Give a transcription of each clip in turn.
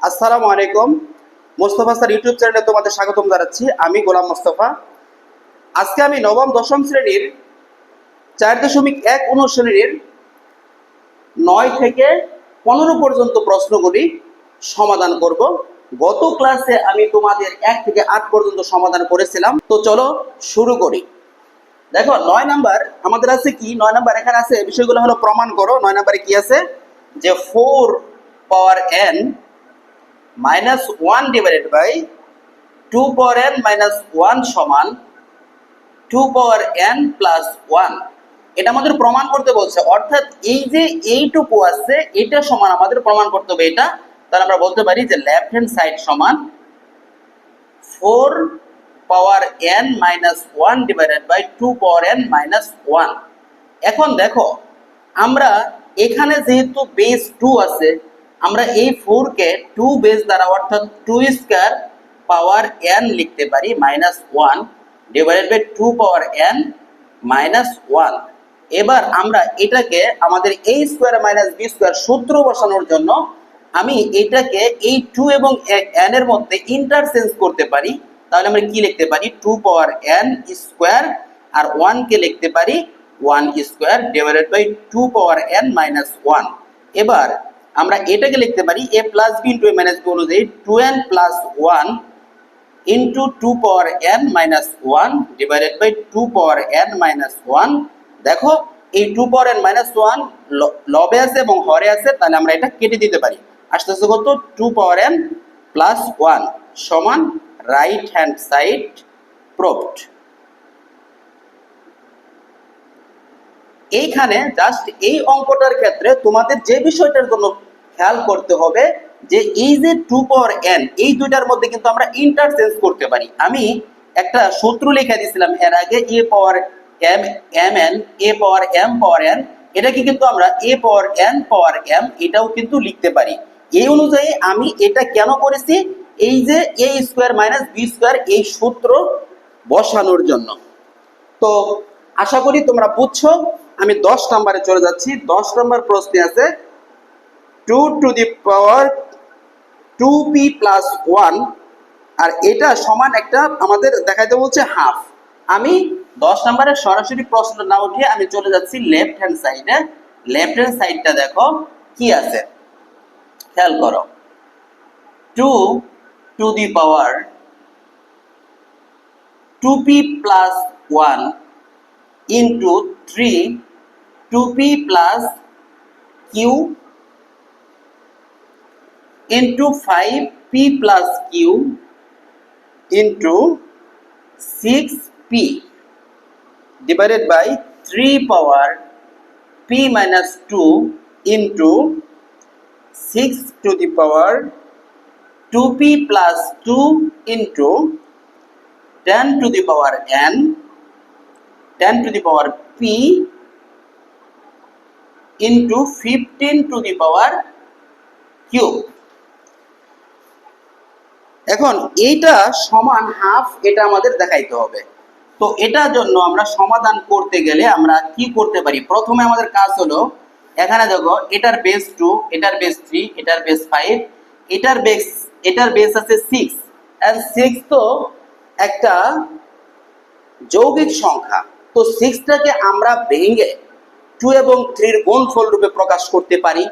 আসসালামু আলাইকুম। Mostafa sir YouTube চ্যানেলে তোমাদের স্বাগতম জানাচ্ছি। আমি গোলাম মোস্তফা। আজকে আমি নবম, দশম শ্রেণির চার দশমিক এক অনুশ্রেণীর নয় থেকে পনেরো পর্যন্ত প্রশ্নগুলি সমাধান করব। গত ক্লাসে আমি তোমাদের এক থেকে আট পর্যন্ত সমাধান করেছিলাম। তো চলো শুরু করি। দেখো, নয় নাম্বার আমাদের আছে কি? নয় নাম্বার এখানে আছে, বিষয়গুলো হলো প্রমাণ করো। নয় নাম্বারে কি আছে? যে four power N minus one divided by two power N minus one সমান two power N plus one এটা আমাদের প্রমাণ করতে বলছে। অর্থাৎ এই যে এইটুকু আছে, এটা সমান আমাদের প্রমাণ করতে হবে এটা। তাহলে আমরা বলতে পারি যে লেফট হ্যান্ড সাইড সমান four power N minus one divided by two power N minus one এখন দেখো, আমরা এখানে যেহেতু বেস টু আছে আমরা এই ফোরকে টু বেস দ্বারা, অর্থাৎ টু স্কোয়ার পাওয়ার এন লিখতে পারি minus one divided by two power N minus one এবার আমরা এটাকে আমাদের এই স্কোয়ার মাইনাস বি স্কোয়ার সূত্র বসানোর জন্য আমি এটাকে এই টু এবং এন এর মধ্যে ইন্টারচেঞ্জ করতে পারি। তাহলে আমরা কি লিখতে পারি? টু পাওয়ার এন স্কোয়ার আর ওয়ান কে লিখতে পারি one square divided by two power N minus one এবার আমরা এটাকে লিখতে পারি A plus B into A minus B অনুযায়ী two N plus one into two power N minus one divided by two power N minus one দেখো, এই two power N minus one লবে আছে এবং হরে আছে, তাহলে আমরা এটা কেটে দিতে পারি। আস্তে আস্তে কত? Two power N plus one সমান রাইট হ্যান্ড সাইড প্রোভড এইখানে জাস্ট এই অঙ্কটার ক্ষেত্রে তোমাদের যে বিষয়টার জন্য খেয়াল করতে হবে যে এই যে টু পাওয়ার এন এই দুইটার মধ্যে কিন্তু আমরা ইন্টারচেঞ্জ করতে পারি। আমি একটা সূত্র লিখে দিয়েছিলাম এর আগে A power M M N A power M power N এটাকে কিন্তু আমরা এ পাওয়ার এন পাওয়ার এম এটাও কিন্তু লিখতে পারি। এই অনুযায়ী আমি এটা কেন করেছি? এই যে A square minus B square এই সূত্র বসানোর জন্য। তো আশা করি তোমরা বুঝছ, আমি দশ নম্বরে চলে যাচ্ছি। দশ নম্বর প্রশ্নে আছে two to the power two P plus one, আর এটা সমান একটা আমাদের দেখাইতে বলছে হাফ। আমি দশ নম্বরে সরাসরি প্রশ্ন না উঠিয়ে আমি চলে যাচ্ছি লেফট হ্যান্ড সাইডে লেফট হ্যান্ড সাইডটা দেখো, কি আছে? খেয়াল করো। Two to the power two P plus one into three, two P plus Q into 5p plus q into 6p divided by 3 power p minus 2 into 6 to the power 2p plus 2 into 10 to the power n 10 to the power p into 15 to the power q. এখন এইটা সমান half এটা আমাদের দেখাইতে হবে। তো এটার জন্য আমরা সমাধান করতে গেলে আমরা কি করতে পারি? প্রথমে আমাদের কাজ হলো, এখানে দেখো, এটার বেস টু এটার বেস থ্রি এটার বেস ফাইভ এটার বেস এটার বেস আছে সিক্স অ্যান্ড সিক্স তো একটা যৌগিক সংখ্যা। তো সিক্সটাকে আমরা ভেঙে টু এবং থ্রির গুণফল রূপে প্রকাশ করতে পারি।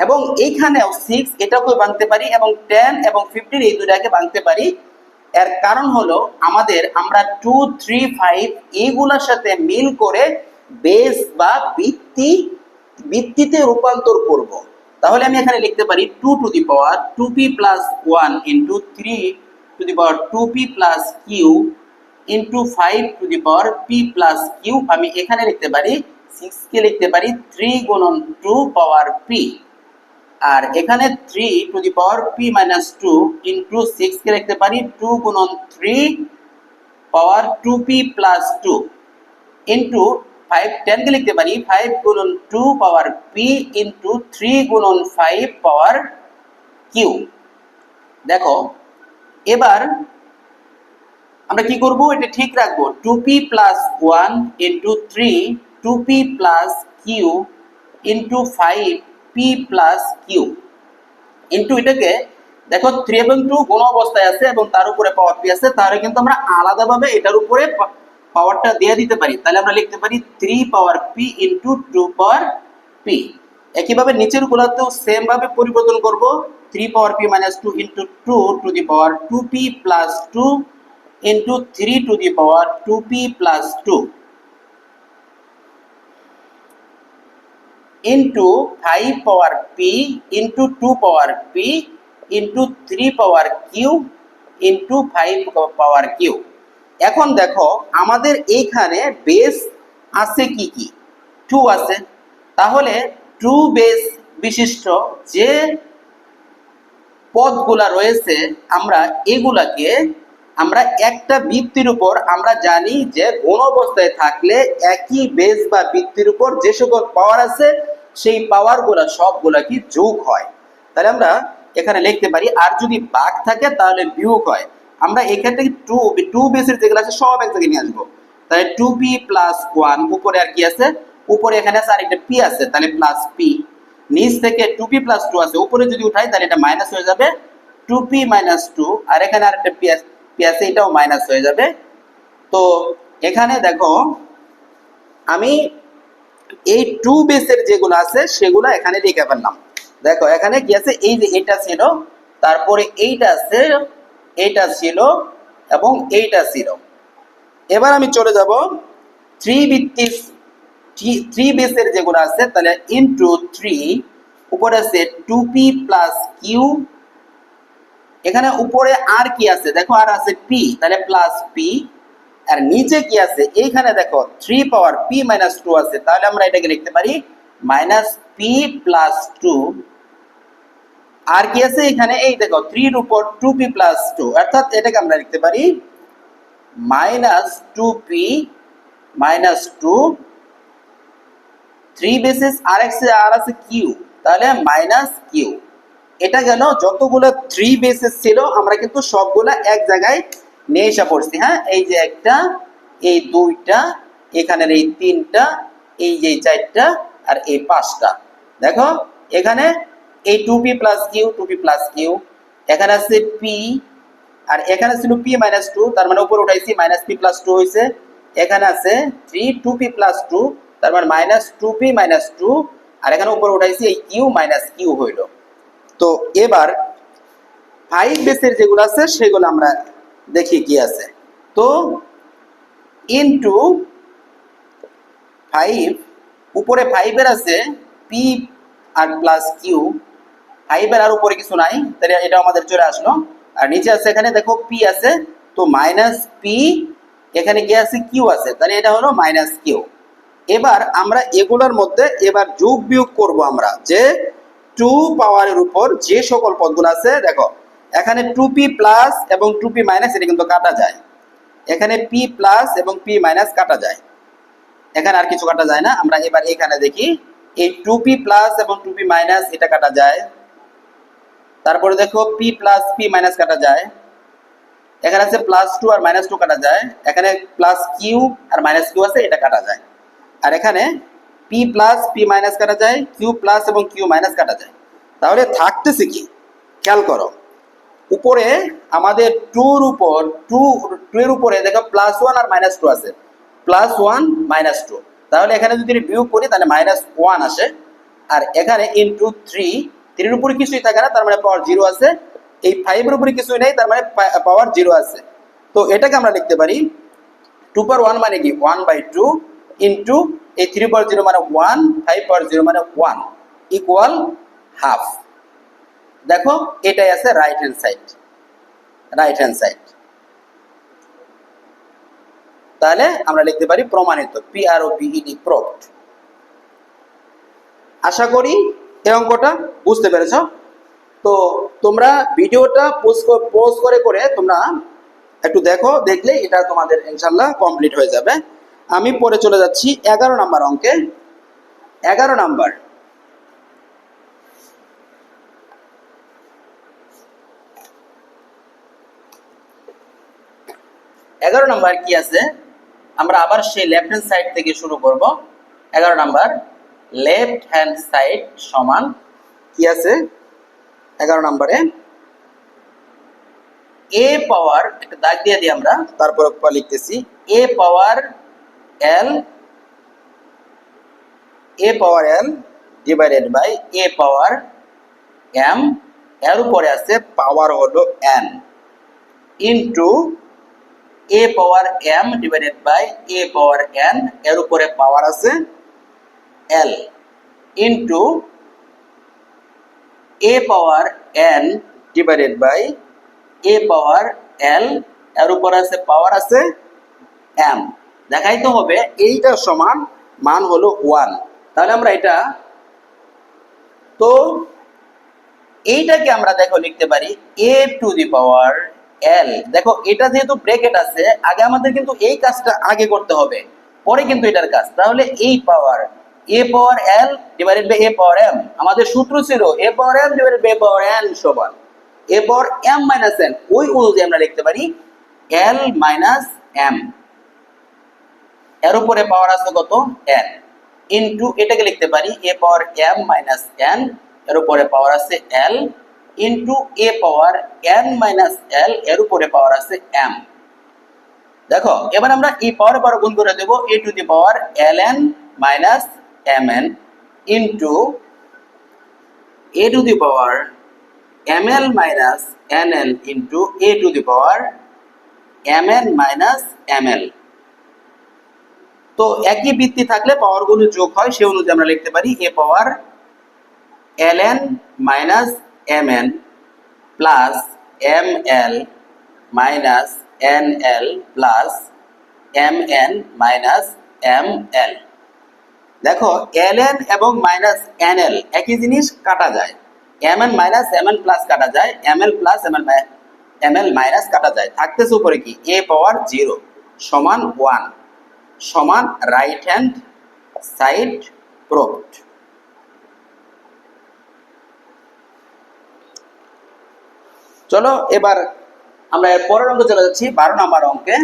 এবং এইখানেও সিক্স এটাকেও ভাঙতে পারি এবং টেন এবং ফিফটিন এই দুটাকে ভাঙতে পারি। এর কারণ হলো আমাদের আমরা টু থ্রি ফাইভ এইগুলোর সাথে মিল করে বেস বা ভিত্তি, ভিত্তিতে রূপান্তর করব। তাহলে আমি এখানে লিখতে পারি two to the power two P plus one into three to the power two P plus Q into five to the power P plus Q আমি এখানে লিখতে পারি সিক্সকে লিখতে পারি থ্রি গুণন টু পাওয়ার পি আর এখানে three to the power P minus two into সিক্সকে লিখতে পারি টু গুণন three power two P plus two into five টেনকে লিখতে পারি ফাইভ গুণন two power P into three গুণন ফাইভ পাওয়ার কিউ দেখো, এবার আমরা কি করব? এটা ঠিক রাখব। Two P plus one into three two P plus Q into five P plus Q into এটাকে দেখো থ্রি এবং টু কোন অবস্থায় আছে এবং তার উপরে পাওয়ার পি আছে, তাহলে কিন্তু আমরা আলাদাভাবে এটার উপরে পাওয়ারটা দিয়ে দিতে পারি। তাহলে আমরা লিখতে পারি three power P into two power P একইভাবে নিচের গুলাতেও সেম ভাবে পরিবর্তন করব। Three power P minus two into two to the power two P plus two into three to the power two P plus two into 5 power p into 2 power p into 3 power q into 5 power q. এখন দেখো, আমাদের এইখানে base আছে কি কি? 2 আছে। তাহলে 2 base বিশিষ্ট যে পদগুলা রয়েছে, আমরা এগুলাকে আমরা একটা বৃত্তির উপর আমরা জানি যে কোন অবস্থায় থাকলে একই বেস বা বৃত্তির উপর যে সকল পাওয়ার আছে, সেই পাওয়ারগুলা সবগুলা কি যোগ হয়? তাহলে আমরা এখানে লিখতে পারি, আর যদি বাঘ থাকে তাহলে বিয়োগ হয়। আমরা এখান থেকে টু টু বেসের যেগুলো আছে সব এক জায়গায় নিয়ে আসব। তাহলে টু পি প্লাস ওয়ান উপরে আর কি আছে? উপরে এখানে আছে আর একটা পি আছে, তাহলে প্লাস পি নিচ থেকে টু পি প্লাস টু আছে, উপরে যদি উঠাই তাহলে এটা মাইনাস হয়ে যাবে টু পি মাইনাস টু আর এখানে আর একটা পি পি আছে এটাও মাইনাস হয়ে যাবে। তো এখানে দেখো, আমি এই টু বেসের যেগুলো আছে, সেগুলো এখানে লিখে ফেললাম। দেখো, এখানে কি আছে? এই যে এটা ছিল, তারপরে এইটা আছে, এইটা ছিল এবং এইটা ছিল। এবার আমি চলে যাব থ্রি ভিত্তিক থ্রি বেসের যেগুলো আছে, তাহলে ইন্টু থ্রি উপরে আছে টু পি প্লাস কিউ এখানে উপরে আর কি আছে? দেখো আর আছে পি তাহলে প্লাস পি আর নিচে কি আছে? এইখানে দেখো three power P minus two আছে। তাহলে আমরা এটাকে লিখতে পারি মাইনাস পি প্লাস টু আর কি আছে এখানে? এই দেখো থ্রির উপর টু পি প্লাস টু অর্থাৎ এটাকে আমরা লিখতে পারি minus two P minus two three basis আর এক্স আর আছে কিউ তাহলে মাইনাস কিউ এটা গেল যতগুলো থ্রি বেসিস ছিল, আমরা কিন্তু সবগুলা এক জায়গায় নিয়ে এসে পড়ছি হ্যাঁ? এই যে একটা, এই দুইটা, এখানের এই তিনটা, এই যে চারটা, আর এই পাঁচটা। দেখো, এখানে এই two P plus Q two P plus Q এখানে আছে পি আর এখানে ছিল পি মাইনাস টু তার মানে উপরে উঠাইছি মাইনাস পি প্লাস টু হয়েছে এখানে আছে three two P plus two তার মানে minus two P minus two আর এখানে উপরে উঠাইছি এই কিউ মাইনাস কিউ হইল। তো এবার ফাইভ বেসের যেগুলো আছে, সেগুলো আমরা দেখি কি আছে। তো ইনটু ফাইভ উপরে ফাইভের আছে পি আর প্লাস কিউ ফাইভের আর উপরে কিছু নাই, তাহলে এটা আমাদের চলে আসলো। আর নিচে আছে এখানে দেখো পি আছে, তো মাইনাস পি এখানে কি আছে কিউ আছে, তাহলে এটা হলো মাইনাস কিউ এবার আমরা এগুলোর মধ্যে এবার যোগ বিয়োগ করব আমরা, যে টু পাওয়ারের উপর যে সকল পদগুলো আছে, দেখো, এখানে টু পি প্লাস এবং টু পি মাইনাস এটা কিন্তু কাটা যায়। এখানে পি প্লাস এবং পি মাইনাস কাটা যায়। এখানে আর কিছু কাটা যায় না। আমরা এবার এখানে দেখি, এই টু পি প্লাস এবং টু পি মাইনাস এটা কাটা যায়। তারপরে দেখো পি প্লাস পি মাইনাস কাটা যায়। এখানে আছে প্লাস টু আর মাইনাস টু কাটা যায়। এখানে প্লাস কিউ আর মাইনাস কিউ আছে, এটা কাটা যায়। আর এখানে পি প্লাস পি মাইনাস কাটা যায় কিউ প্লাস এবং কিউ মাইনাস কাটা যায়। তাহলে থাকতেছে কি? খেয়াল করো। উপরে আমাদের টুর উপর টু টু এর উপরে দেখো প্লাস ওয়ান আর মাইনাস টু আছে। প্লাস ওয়ান মাইনাস টু তাহলে এখানে যদি বিয়োগ করি, তাহলে মাইনাস ওয়ান আসে। আর এখানে ইন্টু থ্রি থ্রির উপরে কিছুই থাকে না, তার মানে পাওয়ার জিরো আছে। এই ফাইভের উপরে কিছুই নেই, তার মানে পাওয়ার জিরো আছে। তো এটাকে আমরা লিখতে পারি টু পাওয়ার ওয়ান মানে কি? ওয়ান বাই টু ইন্টু এই থ্রি পাওয়ার জিরো মানে ওয়ান ফাইভ পাওয়ার জিরো মানে ওয়ান ইকুয়াল হাফ দেখো, এটাই আছে right hand side right hand side তাহলে আমরা লিখতে পারি প্রমাণিত P R O V E D proved আশা করি এই অঙ্কটা বুঝতে পেরেছ। তো তোমরা ভিডিওটা পোস্ট পোস্ট করে করে তোমরা একটু দেখো দেখলে এটা তোমাদের ইনশাল্লাহ কমপ্লিট হয়ে যাবে। আমি পরে চলে যাচ্ছি এগারো নাম্বার অঙ্কে। এগারো নাম্বার। এগারো নাম্বার কি আছে? আমরা আবার সেই লেফট হ্যান্ড সাইড থেকে শুরু করব। এগারো নাম্বার লেফট হ্যান্ড সাইড সমান কি আছে? এগারো নাম্বারে। এ পাওয়ার একটা দাগ দিয়ে দিই আমরা, তারপর লিখতেছি A power L A power L divided by A power M এর উপরে আছে পাওয়ার হলো N into A power M divided by A power N এর উপরে পাওয়ার আছে L into A power N divided by A power L এর উপর আছে পাওয়ার আছে এম দেখাইতে হবে এইটার সমান মান হলো ওয়ান তাহলে আমরা এটা, তো এইটাকে আমরা দেখো লিখতে পারি এ টু দি পাওয়ার এল দেখো, এটা যেহেতু ব্রেকেট আছে, আগে আমাদের কিন্তু এই কাজটা আগে করতে হবে, পরে কিন্তু এটার কাজ। তাহলে এই power A power L divided by A power M আমাদের সূত্র ছিল A power M divided by A power N সমান A power M minus N ওই অনুযায়ী আমরা লিখতে পারি এল মাইনাস এম এর উপরে পাওয়ার আছে কত? এন ইনটু এটাকে লিখতে পারি A power M minus N এর উপরে পাওয়ার আছে L into A power N minus L এর উপরে পাওয়ার আছে এম দেখো, এবার আমরা এই পাওয়ার পাওয়ার গুণ করে দেব A to the power L N minus M N into A to the power M L minus N L into A to the power M N minus M L তো একই বৃত্তি থাকলে পাওয়ারগুলো যোগ হয় সে অনুযায়ী আমরা লিখতে পারি A power L N minus M N plus M L minus N L plus M N minus M L দেখো এল এন এবং মাইনাস এন এল একই জিনিস কাটা যায়। M N minus M N plus কাটা যায় M L plus M L M L minus কাটা যায়। থাকতেছে উপরে কি? এ পাওয়ার জিরো সমান ওয়ান সমান রাইট হ্যান্ড সাইড প্রোক্ট চলো এবার আমরা এর পরের অঙ্কে চলে যাচ্ছি, বারো নম্বর অঙ্কে।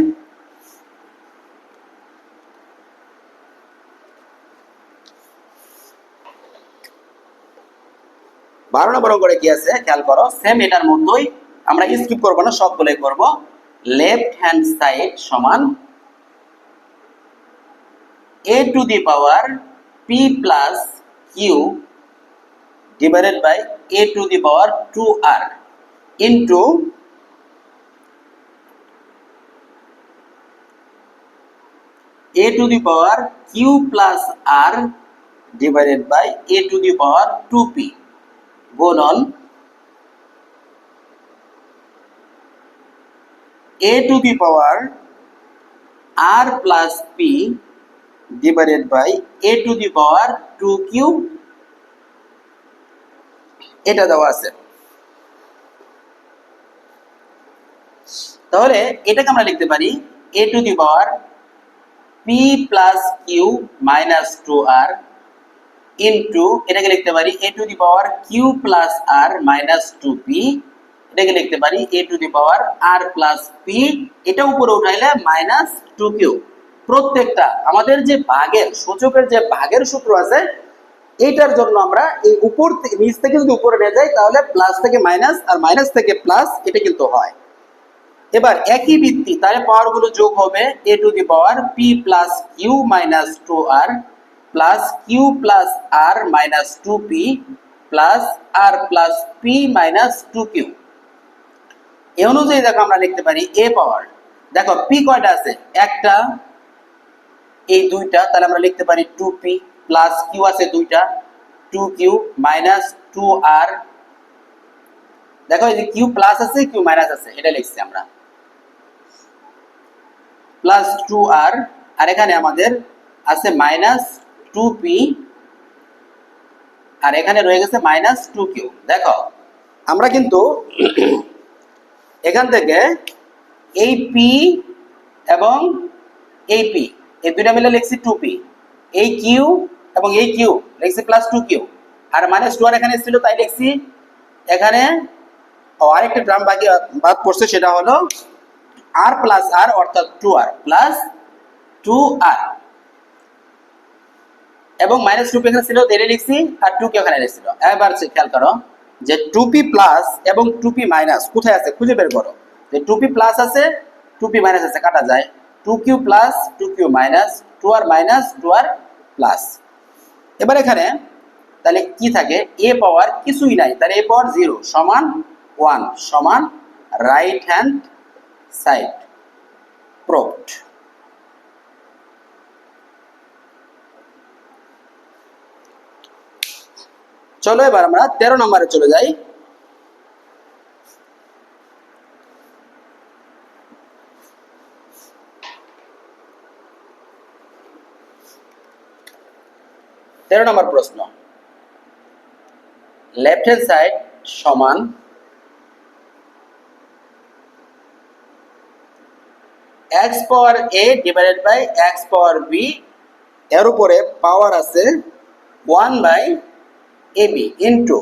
বারো নম্বর অঙ্কটা কি আছে? খেয়াল করো সেম এটার মতোই, আমরা স্কিপ করব না, সবগুলোই করব। লেফট হ্যান্ড সাইড সমান a to the power p plus q divided by a to the power 2r into a to the power q plus r divided by a to the power 2p Go on. A to the power r plus p divided by a to the power 2 cube এটা দেওয়া আছে তাহলে এটাকে আমরা লিখতে পারি a to the power p plus q minus 2r into এটাকে লিখতে পারি a to the power q plus r minus 2p এটাকে লিখতে পারি a to the power r plus p এটা উপরে উঠাইলে টু কিউ প্রত্যেকটা, আমাদের যে ভাগের সূচকের যে ভাগের সূত্র আছে, এইটার জন্য আমরা এই উপর থেকে নিচ থেকে যদি উপরে নিয়ে যাই, তাহলে প্লাস থেকে মাইনাস আর মাইনাস থেকে প্লাস এটা কিন্তু হয়। এবার একই ভিত্তি, তাহলে পাওয়ারগুলো যোগ হবে A to the power P plus Q minus two R plus Q plus R minus two P plus R plus P minus two Q এ অনুযায়ী দেখো আমরা লিখতে পারি এ পাওয়ার দেখো পি কয়টা আছে? একটা এই দুইটা, তাহলে আমরা লিখতে পারি টু পি প্লাস কিউ আছে দুইটা two Q minus two R দেখো এই যে কিউ প্লাস আছে কিউ মাইনাস আছে, এটা লিখছি আমরা। প্লাস টু আর আর এখানে আমাদের আছে মাইনাস টু পি আর এখানে রয়ে গেছে মাইনাস টু কিউ দেখো, আমরা কিন্তু এখান থেকে এই পি এবং এই পি এই দুইটা মিলে লিখছি টু পি এই কিউ এবং এই কিউ লিখছি প্লাস টু কিউ আর মাইনাস টু আর এখানে ছিল, তাই লিখছি এখানে আরেকটা ড্রাম বাকি, বাদ পড়ছে, সেটা হলো আর প্লাস আর অর্থাৎ two R plus two R এবং মাইনাস টু এখানে ছিল তেলে লিখছি আর টু কে ওখানে লিখছিল এবার খেয়াল করো যে টু পি প্লাস এবং টু পি মাইনাস কোথায় আছে? খুঁজে বের করো। যে টু পি প্লাস আছে টু পি মাইনাস আছে, কাটা যায়। Two Q plus, two Q minus, two R minus, two R plus. এবার এখানে তাহলে কি থাকে? এ পাওয়ার কিছুই নাই। তাহলে এ পাওয়ার জিরো সমান ওয়ান, সমান রাইট হ্যান্ড সাইড প্রোপ্ট চলো এবার আমরা তেরো নম্বরে চলে যাই। তেরো নম্বর প্রশ্ন। লেফট হ্যান্ড সাইড সমান X power A divided by X power B এর উপরে পাওয়ার আছে one by A B into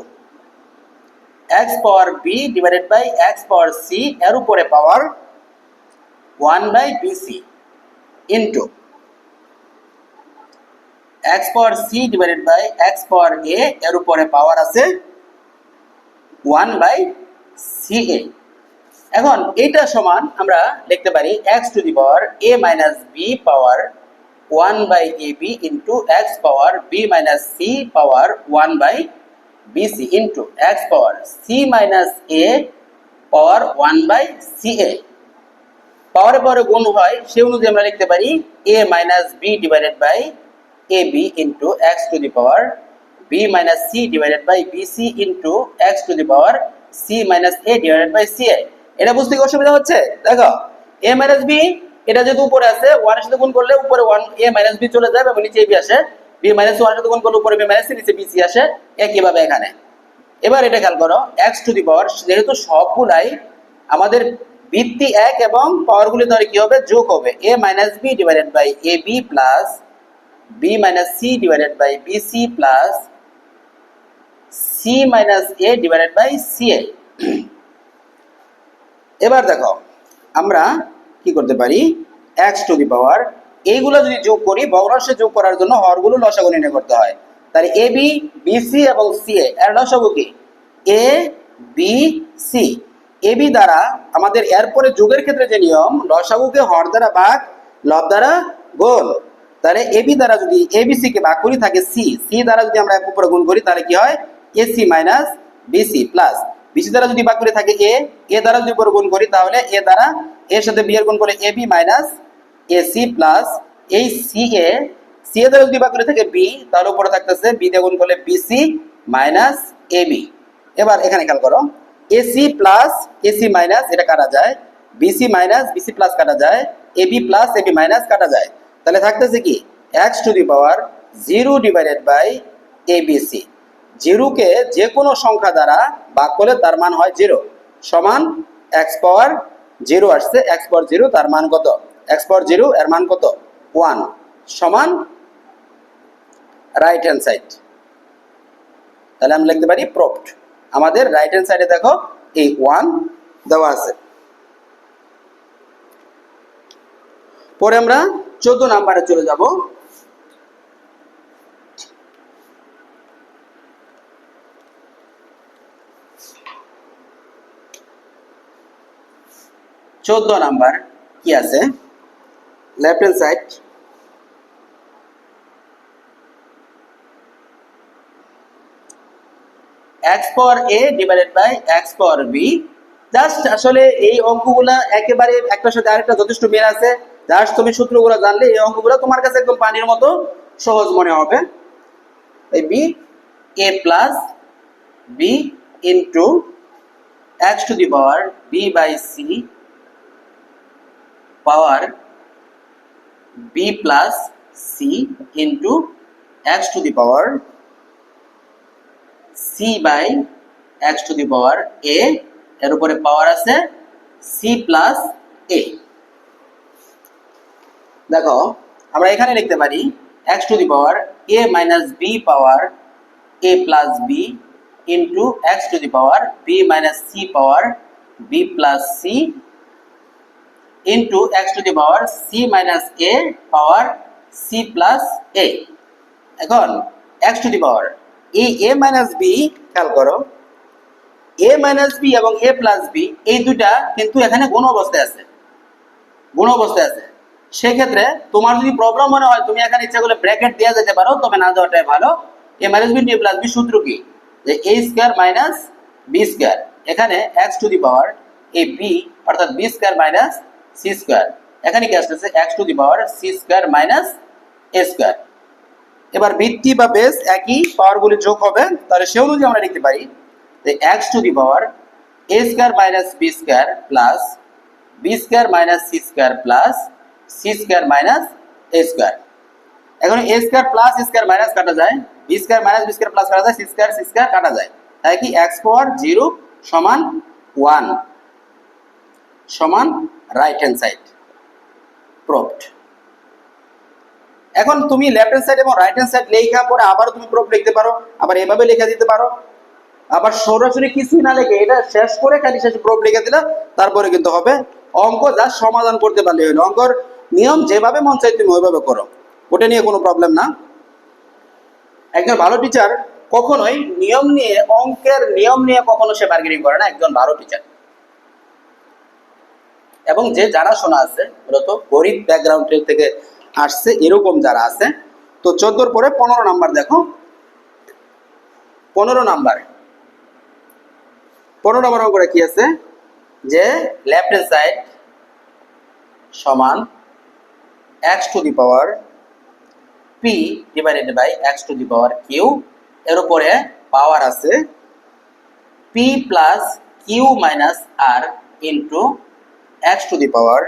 X power B divided by X power C এর উপরে power one by B C into X power C divided by X power A এর উপরে power আছে one by C এ এখন এটা সমান আমরা লিখতে পারি X to the power A minus B power one by A B into X power B minus C power one by B C into X power C minus A power one by C A পাওয়ারে পাওয়ারে গুণ হয় সে অনুযায়ী আমরা লিখতে পারি A minus B divided by A B into X to the power B minus C divided by B C into X to the power C minus A divided by C A এটা বুঝতে অসুবিধা হচ্ছে? দেখো এ minus B এটা যেহেতু উপরে আছে ওয়ানের সাথে গুণ করলে উপরে ওয়ান এ মাইনাস বি চলে যাবে এবং নিচে বি আসে। বি মাইনাস ওয়ান সাথে গুণ করলে উপরে বি মাইনাস সি নিচে বি সি আসে, একইভাবে এখানে। এবার এটা খেয়াল করো এক্স টু দি পাওয়ার যেহেতু সবগুলাই আমাদের ভিত্তি এক এবং পাওয়ারগুলি ধরে কি হবে? যোগ হবে। A minus B divided by A B plus C divided by B C plus C minus A divided by C A এবার দেখো, আমরা কি করতে পারি? এক্স টু দি পাওয়ার এইগুলো যদি যোগ করি ভগ্নাংশে যোগ করার জন্য হরগুলো লসাগু নির্ণয় করতে হয়। তাহলে এ বি বি সি এবং সি এর লসাগু কি? A B C A B দ্বারা আমাদের এরপরে যোগের ক্ষেত্রে যে নিয়ম, লসাগুকে হর দ্বারা ভাগ, লব দ্বারা গোল। তাহলে এ বি দ্বারা যদি এ বি সি কে ভাগ করি থাকে সি সি দ্বারা যদি আমরা উপরে গুণ করি, তাহলে কি হয়? A C minus B C plus B C দ্বারা যদি ভাগ করে থাকে এ এ দ্বারা যদি উপরে গুণ করি, তাহলে এ দ্বারা এর সাথে বি এর গুণ করে A B minus A C plus এই সি এ সি এ দ্বারা যদি ভাগ করে থাকে বি তাহলে উপরে থাকতেছে বি দিয়ে গুণ করলে B C minus A B এবার এখানে খেয়াল করো এসি প্লাস এসি মাইনাস এটা কাটা যায় বিসি মাইনাস বিসি প্লাস কাটা যায় এবি প্লাস এবি মাইনাস কাটা যায়। তাহলে থাকতেছে কি? X to the power zero divided by A B C জিরোকে যে কোনো সংখ্যা দ্বারা ভাগ করলে তার মান হয় জিরো সমান এক্স পাওয়ার জিরো আসছে এক্স পাওয়ার জিরো তার মান কত? এক্স পাওয়ার জিরো এর মান কত? ওয়ান সমান রাইট হ্যান্ড সাইড তাহলে আমি লিখতে পারি প্রোপ্ট আমাদের রাইট হ্যান্ড সাইডে দেখো, এই ওয়ান দেওয়া আছে। পরে আমরা চোদ্দ নাম্বারে চলে যাব। চোদ্দ নাম্বার কি আছে? Left hand side X power A divided by X power B just আসলে এই অঙ্কগুলা একেবারে একটার সাথে আরেকটা যথেষ্ট মিল আছে। জাস্ট তুমি সূত্রগুলো জানলে এই অঙ্কগুলো তোমার কাছে একদম পানির মতো সহজ মনে হবে। এই B A plus B into X to the power B by C power B plus C into X to the power C by X to the power A এর উপরে পাওয়ার আছে সি প্লাস এ দেখো, আমরা এখানে লিখতে পারি X to the power A minus B power A plus B into X to the power B minus C power B plus C into X to the power C minus A power C plus A এখন X to the পাওয়ার এই এ minus B খেয়াল করো এ minus B এবং এ plus B এই দুইটা কিন্তু এখানে গুণ অবস্থায় আছে, গুণ অবস্থায় আছে। সেক্ষেত্রে তোমার যদি প্রবলেম মনে হয়, তুমি এখানে ইচ্ছা করলে ব্র্যাকেট দেওয়া যেতে পারো, তবে না দেওয়াটাই ভালো। A minus B A plus B সূত্র কি? যে A square minus B square এখানে X to the power A B অর্থাৎ B square minus C square এখানে কি আসতেছে? X to the power C square minus A square এবার ভিত্তি বা বেস একই পাওয়ারগুলি যোগ হবে, তাহলে সে অনুযায়ী আমরা লিখতে পারি যে X to the power A square minus B square plus B square minus C square plus square minus A square এখন এ প্লাস মাইনাস কাটা যায় বি মাইনাস বি প্লাস কাটা যায় সি সি কাটা যায়। তাই কি এক্স পাওয়ার জিরো সমান ওয়ান সমান রাইট হ্যান্ড সাইড এখন তুমি লেফট হ্যান্ড সাইড এবং রাইট হ্যান্ড সাইড লেখা পরে আবার তুমি প্রুফ লিখতে পারো, আবার এভাবে লিখে দিতে পারো। আবার সরাসরি কিছুই না লিখে এটা শেষ করে খালি শেষে প্রুফ লিখে দিলে তারপরে কিন্তু হবে অঙ্ক যা সমাধান করতে পারলে হলো। অঙ্কর নিয়ম যেভাবে মন চাই তুমি ওইভাবে করো। ওটা নিয়ে কোনো প্রবলেম না। একজন ভালো টিচার কখনোই নিয়ম নিয়ে, অঙ্কের নিয়ম নিয়ে কখনো সে বার্গেনিং করে না, একজন ভালো টিচার এবং যে জানাশোনা আছে, মূলত গরিব ব্যাকগ্রাউন্ড থেকে আসছে, এরকম যারা আছে, তো চোদ্দোর পরে পনেরো নাম্বার দেখো। পনেরো নাম্বার। পনেরো নাম্বার অঙ্কটা কি আছে? যে লেফট হ্যান্ড সাইড সমান X to the power P divided by X to the power Q এর উপরে পাওয়ার আছে P plus Q minus R into X to the power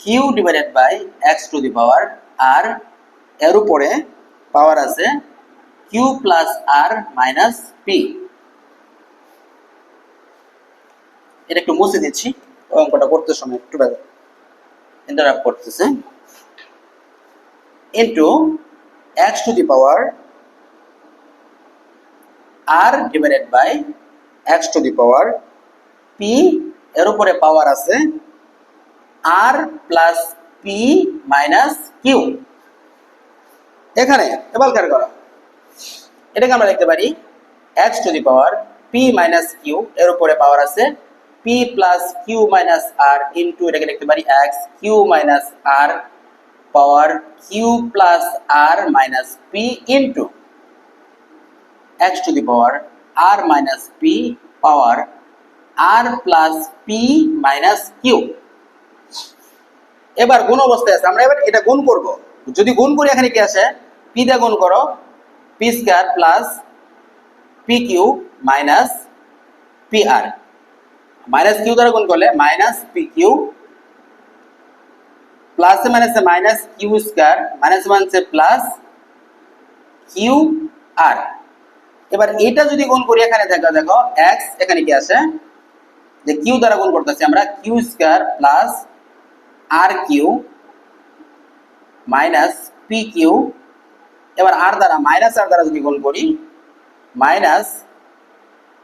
Q divided by X to the power R এর উপরে power আছে Q plus R minus P এটা একটু মুছে দিচ্ছি অঙ্কটা করতে সময় একটু ইন্টারাপ্ট করতেছে। Into X to the power R divided by X to the power P এর উপরে পাওয়ার আছে R plus P minus Q এখানে, এবার করা। এটাকে আমরা লিখতে পারি X to the power P minus Q এর উপরে পাওয়ার আছে P plus Q minus R into এটাকে লিখতে পারি X Q minus R power Q plus R minus P into X to the power R minus P power R plus P minus Q এবার গুণ অবস্থায় আছে, আমরা এবার এটা গুণ করব। যদি গুণ করি এখানে কি আসে? পি দিয়ে গুণ করো P square plus P Q minus P R minus Q দ্বারা গুণ করলে মাইনাস পি কিউ প্লাস মাইনাসে মাইনাস কিউ স্কোয়ার মাইনাস মাইনাসে প্লাস কিউ আর এবার এটা যদি গুণ করি এখানে দেখো দেখো এক্স এখানে কি আসে যে কিউ দ্বারা গুণ করতেছি আমরা, Q square plus R Q minus P Q. এবার আর দ্বারা মাইনাস আর দ্বারা যদি গুণ করি মাইনাস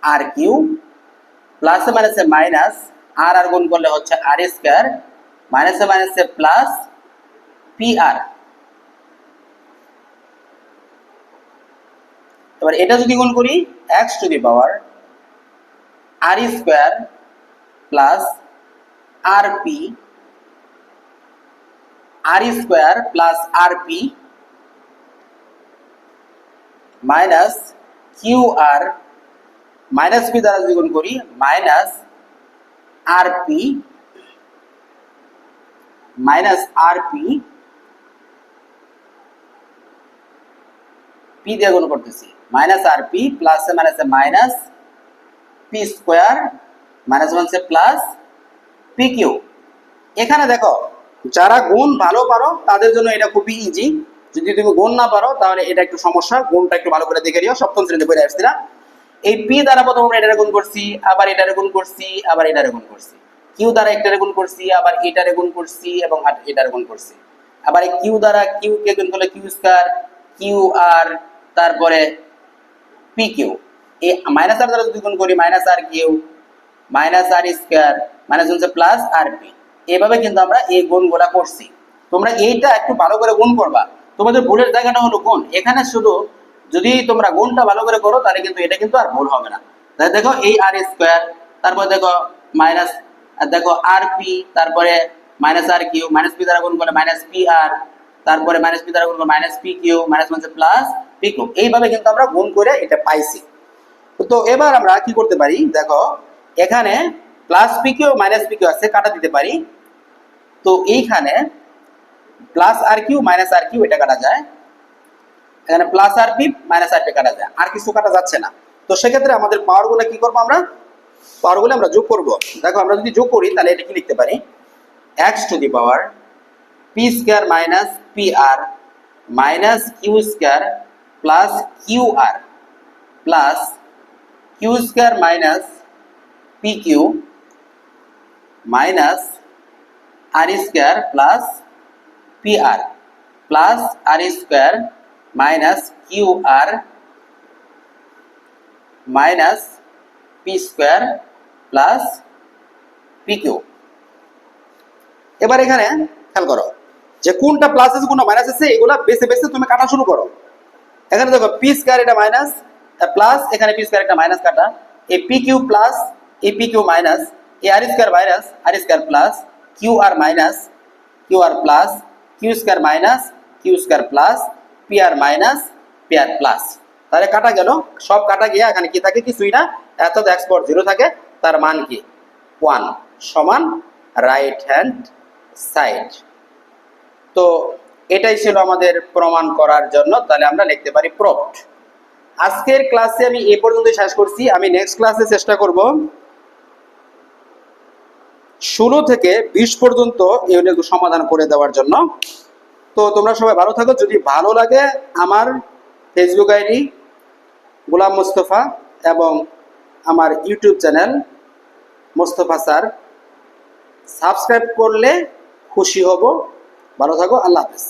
আর কিউ প্লাসে মাইনাসে মাইনাস, আর আর গুণ করলে হচ্ছে আর স্কোয়ার, মাইনাসে মাইনাসে প্লাস পি আর। এবার এটা যদি গুণ করি, X to the power R square plus R P, R square plus R P minus Q R minus P দ্বারা যদি করি, minus R P minus R P P দিয়ে গুণ করতেছি। মাইনাস আর পি প্লাস মাইনাসে minus P square minus one plus P Q এখানে দেখো, যারা গুণ ভালো পারো, তাদের জন্য এটা খুবই ইজি যদি তুমি গুণ না পারো, তাহলে এটা একটু সমস্যা, গুণটা একটু ভালো করে দেখে নিও। সপ্তম শ্রেণীতে পড়ে আসছি না। এই পি দ্বারা প্রথম আমরা এটারে গুণ করছি, আবার এটারে গুণ করছি, আবার এটারে গুণ করছি। কিউ দ্বারা একটারে গুণ করছি, আবার এটারে গুণ করছি এবং এটারে গুণ করছি। আবার এই কিউ দ্বারা কিউ কে গুণ করলে কিউ স্কয়ার কিউ আর তারপরে পি কিউ এই মাইনাস আর দ্বারা যদি গুণ করি minus R Q minus R square minus হচ্ছে প্লাস আর পি এভাবে কিন্তু আমরা এই গুণগুলা করছি। তোমরা এইটা একটু ভালো করে গুণ করবা। তোমাদের ভুলের জায়গাটা হলো গুণ এখানে শুধু যদি তোমরা গুণটা ভালো করে করো, তাহলে কিন্তু এটা কিন্তু আর ভুল হবে না। তাহলে দেখো এই আর স্কোয়ার, তারপর দেখো মাইনাস দেখো আর পি তারপরে minus R Q minus P দ্বারা গুণ করলে মাইনাস পি আর তারপরে মাইনাস পি দ্বারা গুণ করলে মাইনাস পি কিউ মাইনাস মানে প্লাস পি কিউ এইভাবে কিন্তু আমরা গুণ করে এটা পাইছি। তো এবার আমরা কি করতে পারি? দেখো, এখানে plus P Q minus P Q আছে, কাটা দিতে পারি। তো এইখানে plus R Q minus R Q এটা কাটা যায়। এখানে plus R P minus R P কাটা যায়। আর কিছু কাটা যাচ্ছে না। তো সেক্ষেত্রে আমাদের পাওয়ারগুলো কি করব আমরা? পাওয়ারগুলো আমরা যোগ করব। দেখো আমরা যদি যোগ করি, তাহলে এটা কি লিখতে পারি? X to the power P square minus P R minus Q square plus Q R plus Q square minus P Q minus R square plus P R plus R square minus Q R minus P square plus P Q. এবার এখানে খেয়াল করো যে কোনটা plus আছে, কোনটা minus আছে, এগুলা বেছে বেছে তুমি কাটা শুরু করো। এখানে দেখো পি স্কোয়ার এটা মাইনাস প্লাস, এখানে পি স্কোয়ার একটা মাইনাস কাটা। এই পি কিউ প্লাস, এই পি কিউ মাইনাস, এই R square minus, R square plus, Q R minus, Q R plus, Q square minus, Q square plus P R minus P R plus তাহলে কাটা গেল। সব কাটা গিয়ে এখানে কি থাকে? কিছুই না। এত এক্স পর জিরো থাকে। তার মান কি? ওয়ান সমান রাইট হ্যান্ড সাইড তো এটাই ছিল আমাদের প্রমাণ করার জন্য। তাহলে আমরা লিখতে পারি প্রপড আজকের ক্লাসে আমি এ পর্যন্ত শেষ করছি। আমি নেক্সট ক্লাসে চেষ্টা করব। ষোলো থেকে বিশ পর্যন্ত ইউনিট সমাধান করে দেওয়ার জন্য। তো তোমরা সবাই ভালো থাকো। যদি ভালো লাগে, আমার ফেসবুক আইডি গোলাম মোস্তফা এবং আমার YouTube channel Mostafa sir. Subscribe করলে খুশি হব। ভালো থাকো, আল্লাহ হাফেজ।